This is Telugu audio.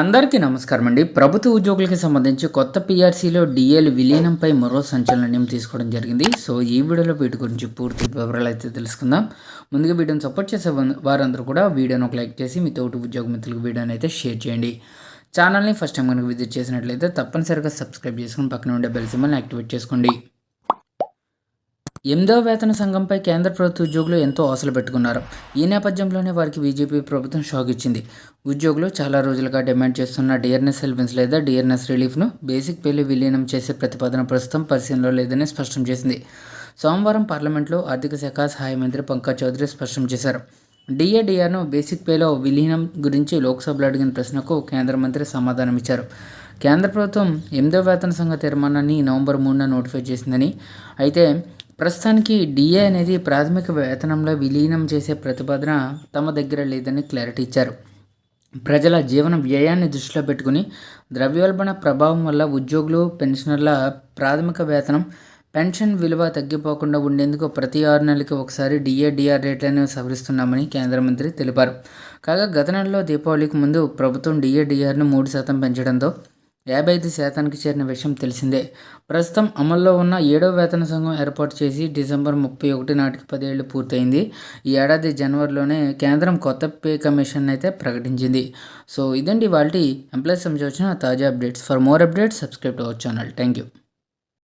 అందరికీ నమస్కారం అండి. ప్రభుత్వ ఉద్యోగులకి సంబంధించి కొత్త పిఆర్సీలో డిఏలు విలీనంపై మరో సంచలన నిర్ణయం తీసుకోవడం జరిగింది. సో ఈ వీడియోలో వీటి గురించి పూర్తి వివరాలు అయితే తెలుసుకుందాం. ముందుగా వీడియోని సపోర్ట్ చేసే వారందరూ కూడా వీడియోని ఒక లైక్ చేసి మీ తోటి ఉద్యోగ మిత్రులకు వీడియోని అయితే షేర్ చేయండి. ఛానల్ని ఫస్ట్ టైం కనుక విజిట్ చేసినట్లయితే తప్పనిసరిగా సబ్స్క్రైబ్ చేసుకుని పక్కన ఉండే బెల్ సింబల్ని యాక్టివేట్ చేసుకోండి. ఎనిమిదవ వేతన సంఘంపై కేంద్ర ప్రభుత్వ ఉద్యోగులు ఎంతో ఆశలు పెట్టుకున్నారు. ఈ నేపథ్యంలోనే వారికి బీజేపీ ప్రభుత్వం షాక్ ఇచ్చింది. ఉద్యోగులు చాలా రోజులుగా డిమాండ్ చేస్తున్న డిఆర్ఎస్ సెల్వెన్స్ లేదా డిఆర్ఎస్ రిలీఫ్ను బేసిక్ పేలు విలీనం చేసే ప్రతిపాదన ప్రస్తుతం పరిశీలనలో లేదని స్పష్టం చేసింది. సోమవారం పార్లమెంట్లో ఆర్థిక శాఖ సహాయ మంత్రి పంకజ్ చౌదరి స్పష్టం చేశారు. డిఏడిఆర్ను బేసిక్ పేలో విలీనం గురించి లోక్సభలో అడిగిన ప్రశ్నకు కేంద్ర మంత్రి సమాధానం ఇచ్చారు. కేంద్ర ప్రభుత్వం ఎనిమిదో వేతన సంఘ తీర్మానాన్ని నవంబర్ మూడున నోటిఫై చేసిందని. అయితే ప్రస్తుతానికి డిఏ అనేది ప్రాథమిక వేతనంలో విలీనం చేసే ప్రతిపాదన తమ దగ్గర లేదని క్లారిటీ ఇచ్చారు. ప్రజల జీవన వ్యయాన్ని దృష్టిలో పెట్టుకుని ద్రవ్యోల్బణ ప్రభావం వల్ల ఉద్యోగులు పెన్షనర్ల ప్రాథమిక వేతనం పెన్షన్ విలువ తగ్గిపోకుండా ఉండేందుకు ప్రతి ఆరు నెలలకి ఒకసారి డిఏడిఆర్ రేట్లను సవరిస్తున్నామని కేంద్ర మంత్రి తెలిపారు. కాగా గత నెలలో దీపావళికి ముందు ప్రభుత్వం డిఏడిఆర్ను మూడు శాతం పెంచడంతో యాభై ఐదు శాతానికి చేరిన విషయం తెలిసిందే. ప్రస్తుతం అమల్లో ఉన్న ఏడవ వేతన సంఘం ఏర్పాటు చేసి డిసెంబర్ ముప్పై ఒకటి నాటికి పదేళ్ళు పూర్తయింది. ఈ ఏడాది జనవరిలోనే కేంద్రం కొత్త పే కమిషన్ అయితే ప్రకటించింది. సో ఇదండి వాళ్ళ ఎంప్లాయీస్ సంబంధించిన తాజా updates. For more updates subscribe our channel. Thank you